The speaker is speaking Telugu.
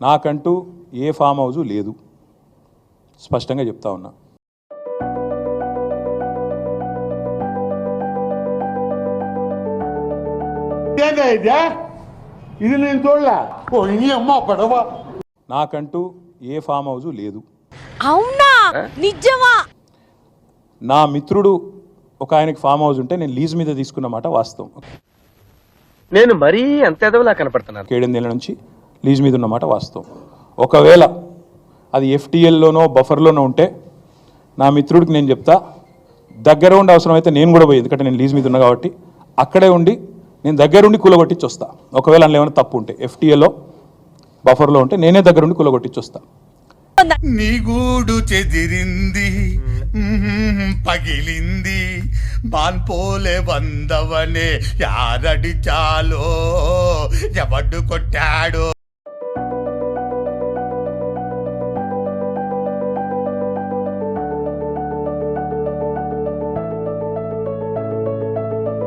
నాకంటూ ఏ ఫామ్ హౌజు లేదు. స్పష్టంగా చెప్తా ఉన్నా. ఇదే నేను చూడలే. పడవ? నాకంటూ ఏ ఫామ్ హౌజు లేదు. అవునా? నిజమా? నా మిత్రుడు ఒక ఆయనకి ఫామ్ హౌస్ ఉంటే నేను లీజ్ మీద తీసుకున్న మాట వాస్తవం. నేను మరీ అంత ఎదవలా కనపడుతున్నాను. ఏడెనిమిదేళ్ళ నుంచి లీజ్ మీద ఉన్నమాట వాస్తవం. ఒకవేళ అది ఎఫ్టీఎల్లోనో బఫర్లోనో ఉంటే నా మిత్రుడికి నేను చెప్తా దగ్గర ఉండి అవసరం అయితే నేను కూడా పోయి ఎందుకంటే నేను లీజ్ మీద ఉన్నా కాబట్టి అక్కడే ఉండి నేను దగ్గరుండి కూలగొట్టించి వస్తా. ఒకవేళ అందులో ఏమైనా తప్పు ఉంటే ఎఫ్టీఏలో బఫర్లో ఉంటే నేనే దగ్గరుండి కూలగొట్టించి వస్తా. నీ గూడు చెదిరింది పగిలింది బాన్పోలే వందవనే యారడి చాలో ఎవడు కొట్టాడో